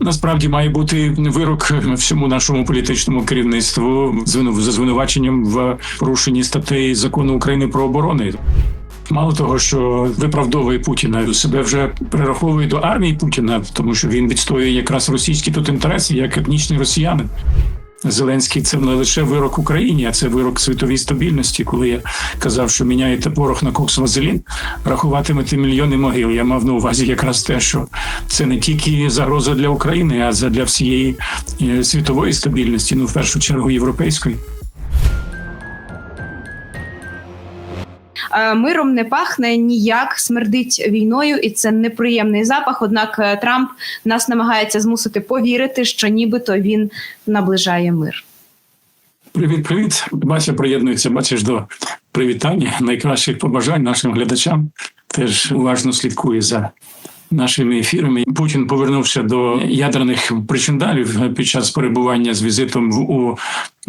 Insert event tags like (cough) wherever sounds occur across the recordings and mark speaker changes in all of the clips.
Speaker 1: Насправді має бути вирок всьому нашому політичному керівництву за звинуваченням в порушенні статей закону України про оборони. Мало того, що виправдовує Путіна, себе вже перераховує до армії Путіна, тому що він відстоює якраз російські тут інтереси, як етнічний росіянин. Зеленський це не лише вирок Україні, а це вирок світовій стабільності. Коли я казав, що міняєте порох на кокс вазелін, рахуватимете мільйони могил. Я мав на увазі якраз те, що це не тільки загроза для України, а для всієї е, світової стабільності, ну в першу чергу європейської.
Speaker 2: Миром не пахне ніяк, смердить війною, і це неприємний запах. Однак е, Трамп нас намагається змусити повірити, що нібито він наближає мир.
Speaker 1: Привіт, привіт. Бася приєднується. Бачиш до привітання. Найкращих побажань нашим глядачам. Теж уважно слідкує за нашими ефірами. Путін повернувся до ядерних причиндалів під час перебування з візитом у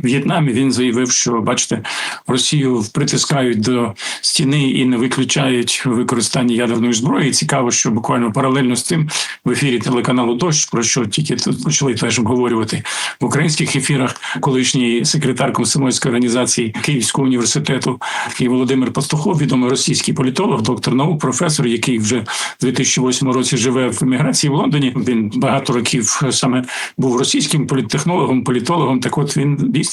Speaker 1: В'єтнамі. Він заявив, що бачите, Росію притискають до стіни і не виключають використання ядерної зброї. Цікаво, що буквально паралельно з цим в ефірі телеканалу Дощ, про що тільки тут почали теж обговорювати в українських ефірах, колишній секретар комсомольської організації Київського університету і Володимир Пастухов, відомий російський політолог, доктор наук, професор, який вже в 2008 році живе в еміграції в Лондоні. Він багато років саме був російським політтехнологом, політологом. Так, от він дійсно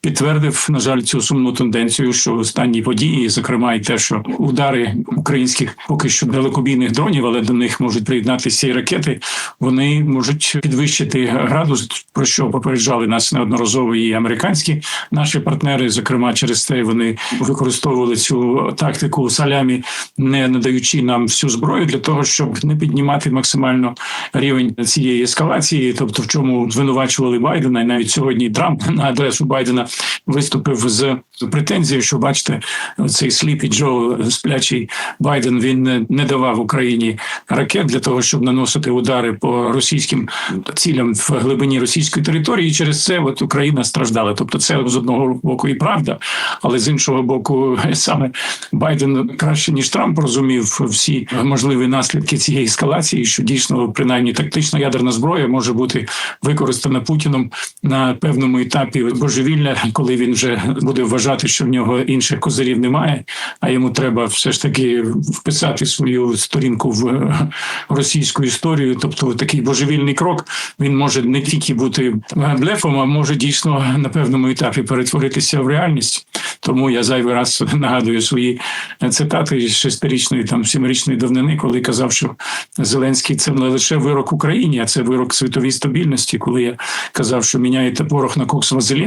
Speaker 1: підтвердив, на жаль, цю сумну тенденцію, що останні події, зокрема, і те, що удари українських поки що далекобійних дронів, але до них можуть приєднатися і ракети. Вони можуть підвищити градус, про що попереджали нас неодноразово і американські наші партнери. Зокрема, через те вони використовували цю тактику салямі, не надаючи нам всю зброю для того, щоб не піднімати максимально рівень цієї ескалації, тобто в чому звинувачували Байдена, і навіть сьогодні Трамп (laughs) на адресу Байдена виступив з претензією, що бачите, цей сліпі Джо сплячий Байден він не давав Україні ракет для того, щоб наносити удари по російським цілям в глибині російської території. І через це от Україна страждала. Тобто, це з одного боку і правда, але з іншого боку, (laughs) саме Байден краще ніж Трамп розумів всі можливі наслідки цієї ескалації, що дійсно принаймні тактична ядерна зброя може бути використана Путіном на певному етапі божевілля, коли він вже буде вважати, що в нього інших козирів немає, а йому треба все ж таки вписати свою сторінку в е, російську історію. Тобто такий божевільний крок він може не тільки бути блефом, а може дійсно на певному етапі перетворитися в реальність. Тому я зайвий раз нагадую свої цитати з шестирічної там сімирічної давнини, коли казав, що Зеленський це не лише вирок Україні, а це вирок світовій стабільності. Коли я казав, що міняєте порох на кокс вазелін,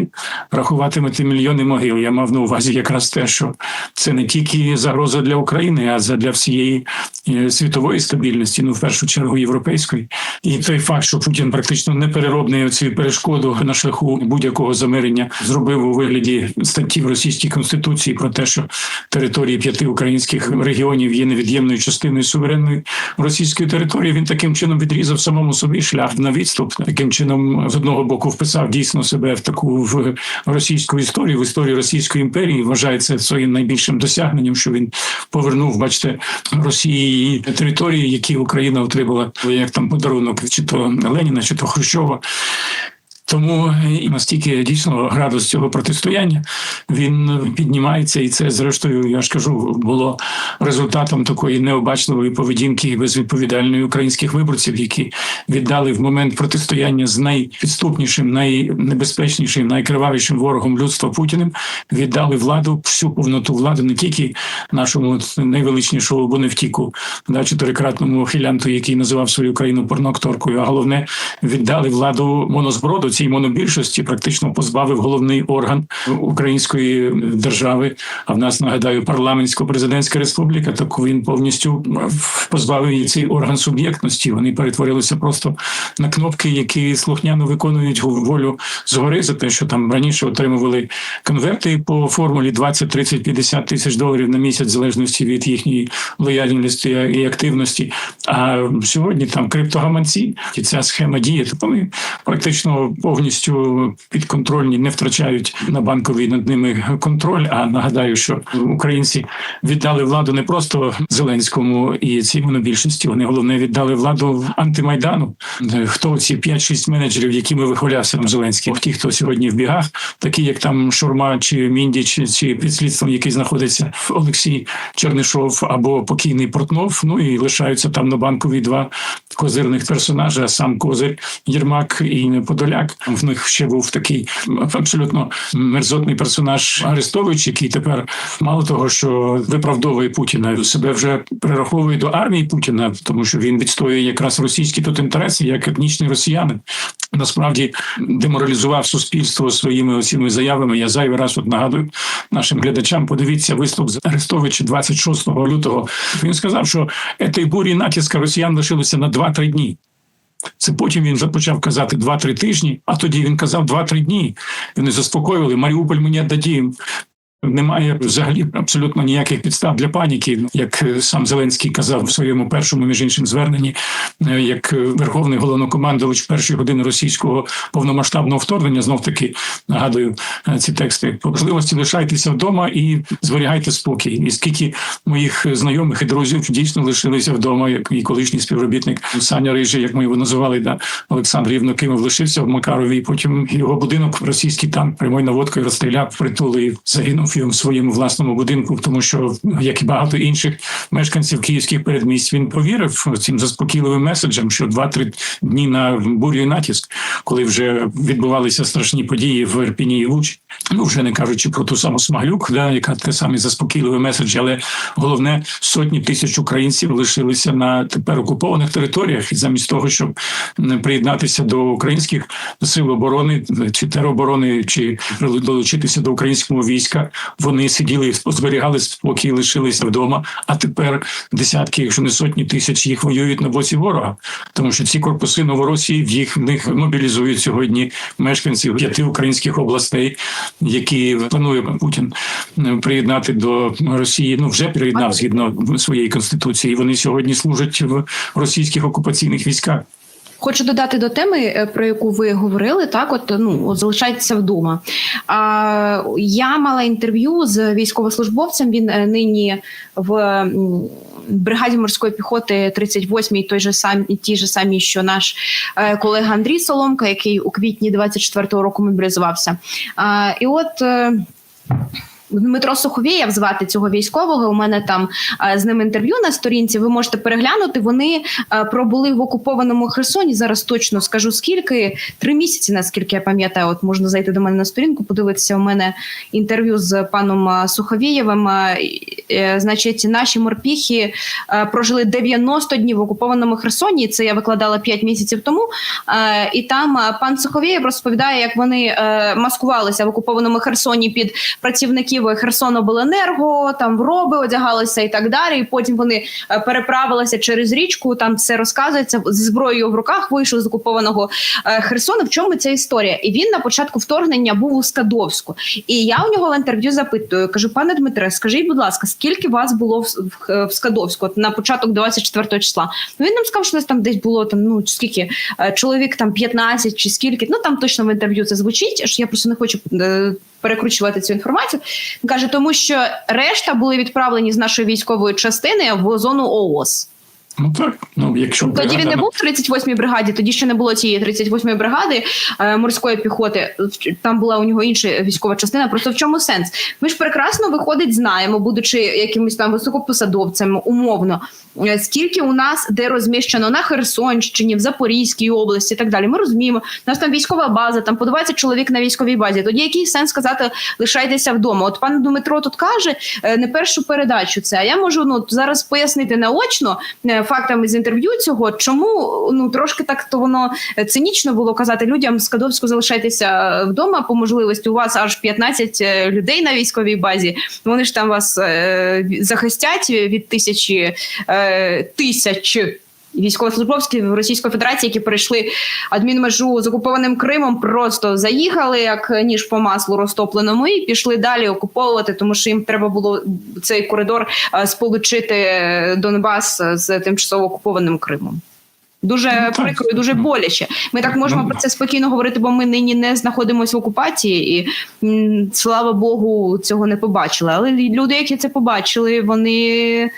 Speaker 1: рахуватимете мільйони могил. Я мав на увазі якраз те, що це не тільки загроза для України, а за для всієї е, світової стабільності, ну в першу чергу європейської. І той факт, що Путін практично непереробний цю перешкоду на шляху будь-якого замирення зробив у вигляді статті в російській конституції про те, що території п'яти українських регіонів є невід'ємною частиною суверенної російської території. Він таким чином відрізав самому собі шлях на відступ. Таким чином, з одного боку, вписав дійсно себе в таку в російську історію, в історію Російської імперії. Вважає це своїм найбільшим досягненням, що він повернув, бачите, Росії її території, які Україна отримала як там подарунок, чи то Леніна, чи то Хрущова. Тому і настільки дійсно градус цього протистояння. Він піднімається, і це зрештою, я ж кажу, було результатом такої необачливої поведінки і безвідповідальної українських виборців, які віддали в момент протистояння з найпідступнішим, найнебезпечнішим, найкривавішим ворогом людства Путіним, віддали владу всю повноту влади не тільки нашому найвеличнішому боневтіку, да, чотирикратному ухилянту, який називав свою країну порнокторкою, а головне віддали владу монозброду цій монобільшості, практично позбавив головний орган української держави. А в нас нагадаю парламентсько-президентська республіка. Так він повністю позбавив її цей орган суб'єктності. Вони перетворилися просто на кнопки, які слухняно виконують волю згори за те, що там раніше отримували конверти по формулі 20, 30, 50 тисяч доларів на місяць, в залежності від їхньої лояльності і активності. А сьогодні там криптогаманці, і ця схема діє. Тобто вони практично повністю підконтрольні, не втрачають на банковій над ними контроль. А нагадаю, що українці віддали владу не просто Зеленському і цій монобільшості. Вони головне віддали владу антимайдану. Е, Хто ці 5-6 менеджерів, якими вихвалявся Зеленський? Ті, хто сьогодні в бігах, такі як там Шурма чи Міндіч, чи під слідством, який знаходиться Олексій Чернишов або покійний Портнов. Ну і лишаються там на банковій два козирних персонажі, а сам козир Єрмак і Подоляк. В них ще був такий абсолютно мерзотний персонаж Арестович, який тепер мало того, що виправдовує Путіна, себе вже перераховує до армії Путіна, тому що він відстоює якраз російські тут інтереси, як етнічний росіянин. Насправді деморалізував суспільство своїми оціними заявами. Я зайвий раз от нагадую нашим глядачам. Подивіться виступ з Арестовича 26 лютого. Він сказав, що цієї бурі натиска росіян лишилося на 2-3 дні. Це потім він почав казати 2-3 тижні, а тоді він казав 2-3 дні. Вони заспокоювали Маріуполь мені дадім. Немає взагалі абсолютно ніяких підстав для паніки, як е, сам Зеленський казав в своєму першому між іншим зверненні, е, як е, верховний головнокомандувач першої години російського повномасштабного вторгнення. Знов таки нагадую ці тексти. По можливості лишайтеся вдома і зберігайте спокій. І скільки моїх знайомих і друзів дійсно лишилися вдома, як і колишній співробітник Саня Рижий, як ми його називали, да Олександр Євнокимов лишився в Макарові. і Потім його будинок російський танк прямою наводкою розстріляв притул і загинув в своєму власному будинку, тому що як і багато інших мешканців київських передмість він повірив цим заспокійливим меседжам, що 2-3 дні на бурю і натиск, коли вже відбувалися страшні події в Ірпіні і Луч. Ну вже не кажучи про ту саму Смаглюк, да, яка те саме заспокійливий меседж, але головне сотні тисяч українців лишилися на тепер окупованих територіях, і замість того, щоб приєднатися до українських сил оборони чи тероборони, чи долучитися до українського війська, вони сиділи зберігали спокій, лишилися вдома. А тепер десятки, якщо не сотні тисяч, їх воюють на боці ворога, тому що ці корпуси Новоросії в їх в них мобілізують сьогодні мешканців п'яти українських областей, які планує Путін е, приєднати до Росії. Ну вже приєднав згідно своєї конституції. Вони сьогодні служать в російських окупаційних військах.
Speaker 2: Хочу додати до теми, е, про яку ви говорили, так от ну от залишайтеся вдома. А, я мала інтерв'ю з військовослужбовцем. Він е, нині в бригаді морської піхоти 38-й, той же самі ті ж самі, що наш е, колега Андрій Соломка, який у квітні 24-го року мобілізувався. А, і от. Дмитро Суховєєв звати цього військового. У мене там е, з ним інтерв'ю на сторінці. Ви можете переглянути. Вони е, пробули в окупованому Херсоні. Зараз точно скажу скільки три місяці, наскільки я пам'ятаю. От можна зайти до мене на сторінку, подивитися. У мене інтерв'ю з паном е, Суховєєвим. Значить, наші морпіхи прожили 90 днів в окупованому Херсоні. Це я викладала 5 місяців тому. І там пан Суховєєв розповідає, як вони маскувалися в окупованому Херсоні під працівників Херсонобленерго, там в роби одягалися і так далі. І потім вони е, переправилися через річку. Там все розказується зі зброєю в руках. Вийшов з окупованого е, Херсона. В чому ця історія? І він на початку вторгнення був у Скадовську. І я у нього в інтерв'ю запитую: кажу, пане Дмитре, скажіть, будь ласка, скільки вас було в, Скадовську на початок 24 числа? Ну він нам сказав, що там десь було там. Ну скільки е, чоловік там 15 чи скільки. Ну там точно в інтерв'ю це звучить. що Я просто не хочу. Перекручувати цю інформацію каже, тому що решта були відправлені з нашої військової частини в зону ООС.
Speaker 1: Ну так, ну якщо
Speaker 2: Тоді він не був в 38-й бригаді, тоді ще не було цієї 38-ї бригади е, морської піхоти. Там була у нього інша військова частина. Просто в чому сенс? Ми ж прекрасно виходить, знаємо, будучи якимось там високопосадовцем, умовно, е, скільки у нас де розміщено на Херсонщині, в Запорізькій області і так далі. Ми розуміємо, у нас там військова база, там по 20 чоловік на військовій базі. Тоді який сенс сказати лишайтеся вдома? От пан Дмитро тут каже е, не першу передачу. Це а я можу ну зараз пояснити наочно е, фактами з інтерв'ю цього, чому ну трошки так то воно цинічно було казати людям з Кадовську залишайтеся вдома по можливості. У вас аж 15 е, людей на військовій базі. Вони ж там вас е, захистять від тисячі е, тисяч. Військовослужбовці Російської Федерації, які перейшли адмінмежу з окупованим Кримом, просто заїхали як ніж по маслу розтопленому, і пішли далі окуповувати, тому що їм треба було цей коридор е, сполучити Донбас з тимчасово окупованим Кримом. Дуже
Speaker 1: Ну,
Speaker 2: прикро і дуже боляче. Ми так можемо
Speaker 1: Ну,
Speaker 2: про це спокійно говорити, бо ми нині не знаходимося в окупації, і слава Богу, цього не побачили. Але люди, які це побачили, вони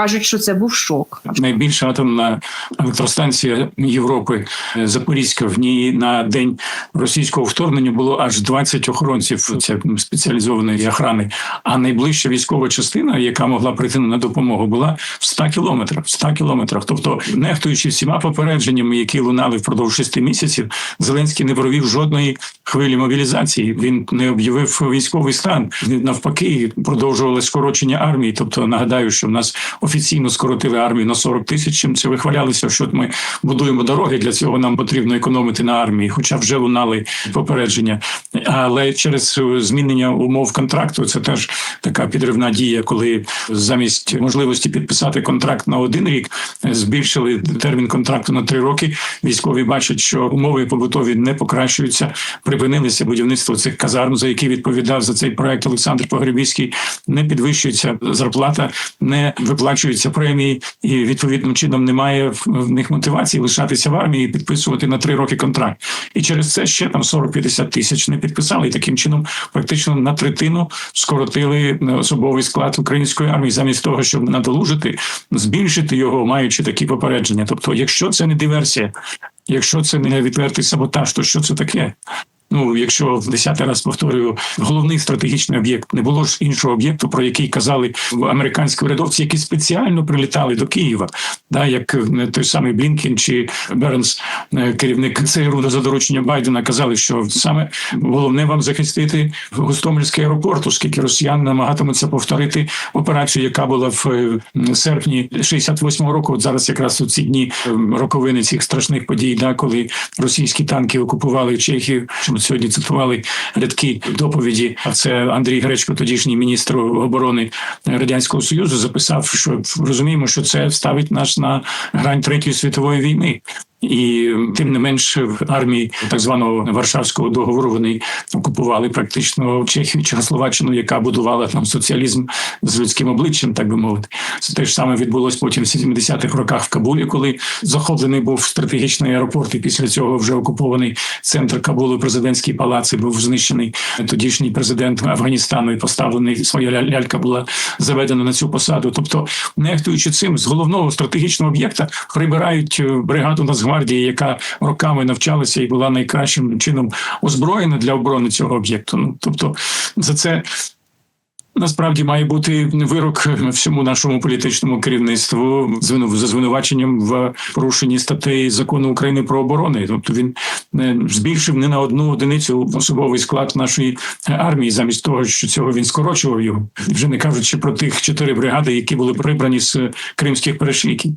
Speaker 2: кажуть, що це був шок.
Speaker 1: Найбільша атомна електростанція Європи е, Запорізька. В ній на день російського вторгнення було аж 20 охоронців це спеціалізованої охрани. А найближча військова частина, яка могла прийти на допомогу, була в 100 кілометрах. В 100 кілометрах. Тобто, нехтуючи всіма попередженнями, які лунали впродовж шести місяців, Зеленський не провів жодної хвилі мобілізації. Він не об'явив військовий стан. Навпаки, продовжували скорочення армії. Тобто, нагадаю, що в нас офіційно скоротили армію на 40 тисяч. Чим це вихвалялися? Що ми будуємо дороги. Для цього нам потрібно економити на армії, хоча вже лунали попередження. Але через змінення умов контракту це теж така підривна дія, коли замість можливості підписати контракт на один рік збільшили термін контракту на три роки. Військові бачать, що умови побутові не покращуються. Припинилися будівництво цих казарм, за які відповідав за цей проект Олександр Погребівський. Не підвищується зарплата, не виплачуються премії, і відповідним чином немає в- них мотивації лишатися в армії і підписувати на три роки контракт. І через це ще там 40-50 тисяч не підписали. І таким чином практично на третину скоротили особовий склад української армії, замість того, щоб надолужити, збільшити його, маючи такі попередження. Тобто, якщо це не диверсія, якщо це не відвертий саботаж, то що це таке? Ну, якщо в десятий раз повторюю, головний стратегічний об'єкт не було ж іншого об'єкту, про який казали американські урядовці, які спеціально прилітали до Києва, да, як е, той самий Блінкін чи Бернс, е, керівник ЦРУ за дорученням Байдена, казали, що саме головне вам захистити Гостомельський аеропорт, оскільки росіяни намагатимуться повторити операцію, яка була в е, серпні 68-го року. От зараз якраз у ці дні роковини цих страшних подій, да, коли російські танки окупували Чехію. Сьогодні цитували рядки доповіді. А це Андрій Гречко, тодішній міністр оборони радянського союзу, записав, що розуміємо, що це ставить нас на грань третьої світової війни. І тим не менш в армії так званого Варшавського договору вони окупували практично Чехію, Чехословаччину, яка будувала там соціалізм з людським обличчям, так би мовити. Це те ж саме відбулось потім в 70-х роках в Кабулі, коли захоплений був стратегічний аеропорт, і після цього вже окупований центр Кабулу, президентський палац і був знищений тодішній президент Афганістану і поставлений своя ля- лялька була заведена на цю посаду. Тобто, нехтуючи цим з головного стратегічного об'єкта, прибирають е, бригаду Нацгвардії, яка роками навчалася і була найкращим чином озброєна для оборони цього об'єкту. Ну тобто, за це. Насправді має бути вирок всьому нашому політичному керівництву за звинуваченням в порушенні статей закону України про оборону. Тобто він е, збільшив не на одну одиницю особовий склад нашої армії, замість того, що цього він скорочував його, вже не кажучи про тих чотири бригади, які були прибрані з кримських перешийків.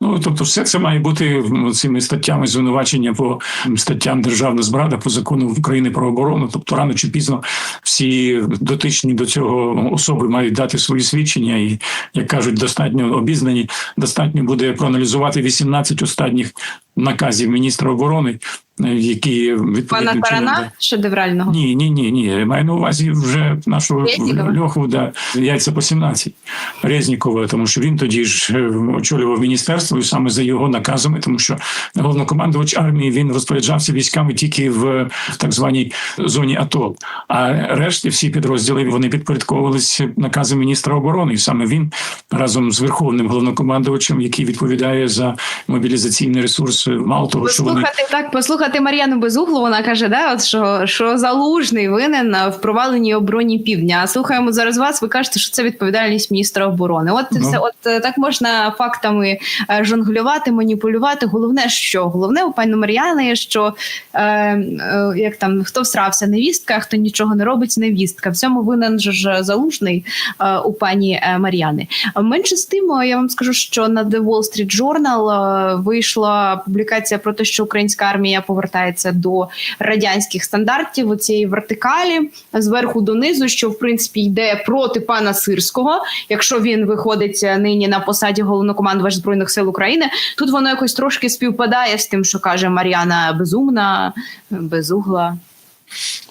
Speaker 1: Ну тобто, все це має бути цими статтями звинувачення по статтям державна зрада по закону України про оборону. Тобто, рано чи пізно всі дотичні до цього особи мають дати свої свідчення, і як кажуть, достатньо обізнані. Достатньо буде проаналізувати 18 останніх наказів міністра оборони, е, які
Speaker 2: Пана
Speaker 1: відповідним чином,
Speaker 2: Тарана шедеврального.
Speaker 1: ні, ні, ні, ні. Я маю на увазі вже нашого
Speaker 2: Резнікова?
Speaker 1: льоху да, яйця по 17 Резнікова, тому що він тоді ж е, очолював міністерство і саме за його наказами, тому що головнокомандувач армії він розпоряджався військами тільки в так званій зоні АТО. А решті всі підрозділи вони підпорядковувалися наказам міністра оборони. І саме він разом з верховним головнокомандувачем, який відповідає за мобілізаційний ресурс, мало того, що вони
Speaker 2: так, послухати Мар'яну Безуглу, вона каже, да, от що, що залужний винен в проваленій обороні півдня. А слухаємо зараз вас. Ви кажете, що це відповідальність міністра оборони. От
Speaker 1: Ну.
Speaker 2: все, от е, так можна фактами е, жонглювати, маніпулювати. Головне, що головне у пані Мар'яни, що е, е, як там хто всрався невістка, хто нічого не робить, невістка. В цьому винен же ж залужний е, у пані е, Мар'яни. Менше з тим, я вам скажу, що на The Wall Street Journal вийшла публікація про те, що українська армія повертається до радянських стандартів у цієї вертикалі зверху донизу, що в принципі йде проти пана Сирського, якщо він виходить е, нині на посаді головнокомандувач збройних сил України. Тут воно якось трошки співпадає з тим, що каже Мар'яна Безумна, безугла.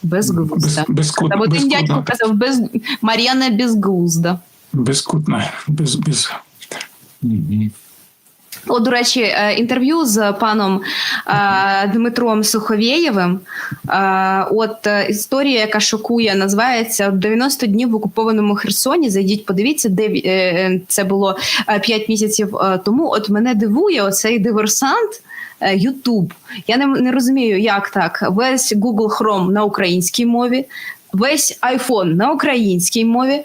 Speaker 2: Безглузда.
Speaker 1: без,
Speaker 2: Та один дядько
Speaker 1: безкутна,
Speaker 2: казав без Мар'яна безглузда.
Speaker 1: безкутна, без, без... Мгм.
Speaker 2: От, до речі, е, інтерв'ю з паном е, Дмитром Суховєєвим. Е, От історія, яка шокує, називається «90 днів в окупованому Херсоні. Зайдіть, подивіться, де це було 5 місяців тому. От мене дивує оцей диверсант. Ютуб. Я не, не розумію, як так. Весь Google Chrome на українській мові, весь iPhone на українській мові,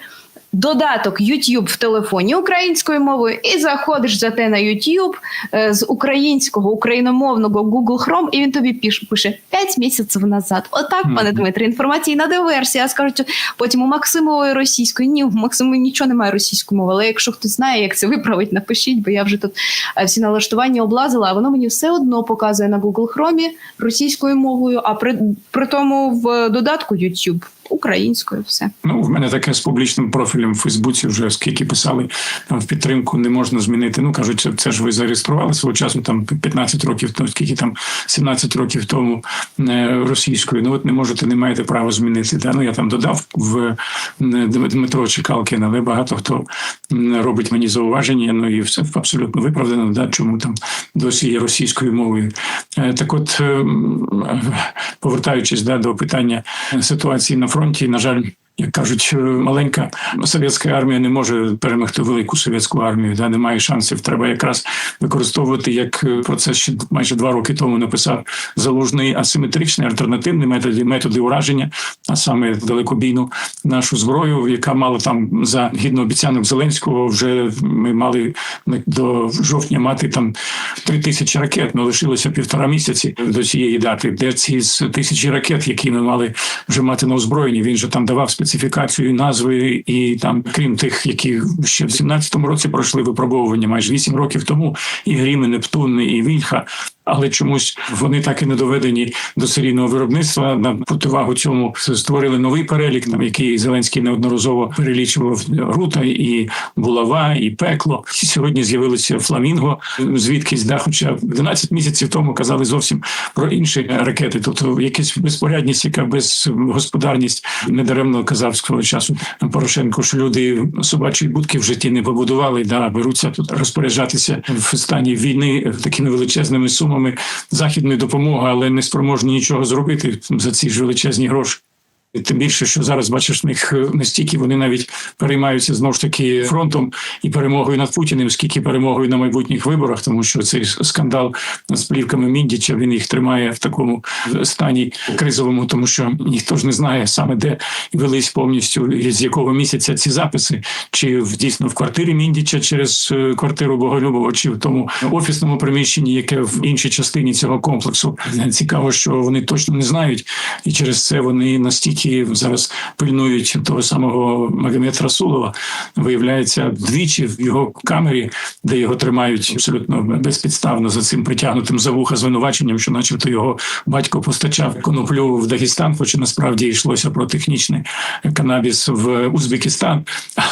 Speaker 2: додаток YouTube в телефоні українською мовою, і заходиш за те на YouTube е, з українського україномовного Google Chrome, і він тобі пише 5 місяців назад. Отак,
Speaker 1: Мгм.
Speaker 2: пане Дмитре, інформаційна диверсія. Скажуть потім у Максимової російської. Ні, у Максимової нічого немає російської мови. Але якщо хтось знає, як це виправить, напишіть, бо я вже тут е, всі налаштування облазила, а воно мені все одно показує на Google Chrome російською мовою, а при, при тому в додатку YouTube українською все.
Speaker 1: Ну, в мене таке з публічним профілем в Фейсбуці вже скільки писали там в підтримку, не можна змінити. Ну кажуть, це, це ж ви зареєстрували свого часу, там 15 років, тому скільки там 17 років тому е, російською. Ну от не можете, не маєте права змінити. Да? Ну я там додав в Дмитро Чекалкін, але багато хто робить мені зауваження. Ну і все абсолютно виправдано. Да? Чому там досі є російською мовою? Е, Так, от е, повертаючись да, до питання ситуації на фронті, на жаль. Як кажуть, е, маленька совєтська армія не може перемогти велику совєтську армію. Да, немає шансів. Треба якраз використовувати як е, про це ще майже два роки тому написав залужний асиметричний альтернативний методи методи ураження, а саме далекобійну нашу зброю, яка мала там за гідно обіцянок Зеленського. Вже ми мали до жовтня мати там три тисячі ракет. Ну лишилося півтора місяці до цієї дати. Де ці з тисячі ракет, які ми мали вже мати на озброєнні? Він же там давав специфікацію, назви, і там, крім тих, які ще в 17-му році пройшли випробовування, майже 8 років тому, і Грім, і Нептун, і Вільха. Але чомусь вони так і не доведені до серійного виробництва. На противагу цьому створили новий перелік, на який Зеленський неодноразово перелічував рута і булава, і пекло. Сьогодні з'явилося фламінго, звідкись да, хоча 12 місяців тому казали зовсім про інші ракети. Тобто якась безпорядність, яка безгосподарність недаремно казав свого часу Порошенко, що люди собачої будки в житті не побудували, да беруться тут розпоряджатися в стані війни такими величезними сумами західної допомоги, але не спроможні нічого зробити за ці ж величезні гроші. Тим більше, що зараз бачиш них е, настільки вони навіть переймаються знову ж таки фронтом і перемогою над Путіним, скільки перемогою на майбутніх виборах, тому що цей скандал з плівками Міндіча він їх тримає в такому стані кризовому, тому що ніхто ж не знає саме де велись повністю і з якого місяця ці записи, чи в дійсно в квартирі Міндіча через е, квартиру Боголюбова, чи в тому офісному приміщенні, яке в іншій частині цього комплексу. Цікаво, що вони точно не знають, і через це вони настільки зараз пильнують того самого Магомед Расулова. Виявляється, двічі в його камері, де його тримають абсолютно безпідставно за цим притягнутим за вуха звинуваченням, що, начебто, його батько постачав коноплю в Дагестан, хоча насправді йшлося про технічний канабіс в Узбекистан.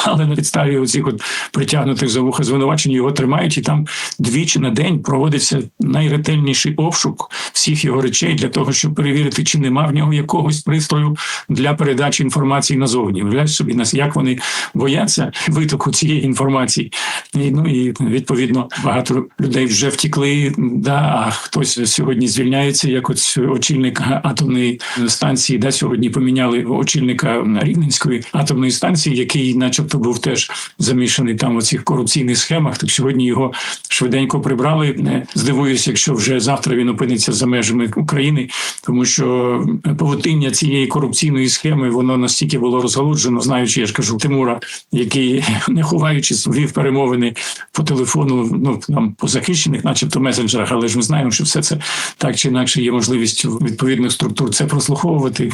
Speaker 1: Але на підставі оцих от притягнутих за вуха звинувачень його тримають, і там двічі на день проводиться найретельніший обшук всіх його речей для того, щоб перевірити, чи нема в нього якогось пристрою для передачі інформації назовні. Уявляєш собі нас, як вони бояться витоку цієї інформації. І, ну і відповідно багато людей вже втікли. Да, а хтось сьогодні звільняється, як от очільник атомної станції. Да, сьогодні поміняли очільника Рівненської атомної станції, який, начебто, був теж замішаний там у цих корупційних схемах. Так сьогодні його швиденько прибрали. Не здивуюся, якщо вже завтра він опиниться за межами України, тому що павутиння цієї корупційної схеми воно настільки було розгалуджено, знаючи, я ж кажу, Тимура, який (laughs) не ховаючись вів перемовини по телефону, ну нам по захищених, начебто, месенджерах, але ж ми знаємо, що все це так чи інакше є можливістю відповідних структур це прослуховувати.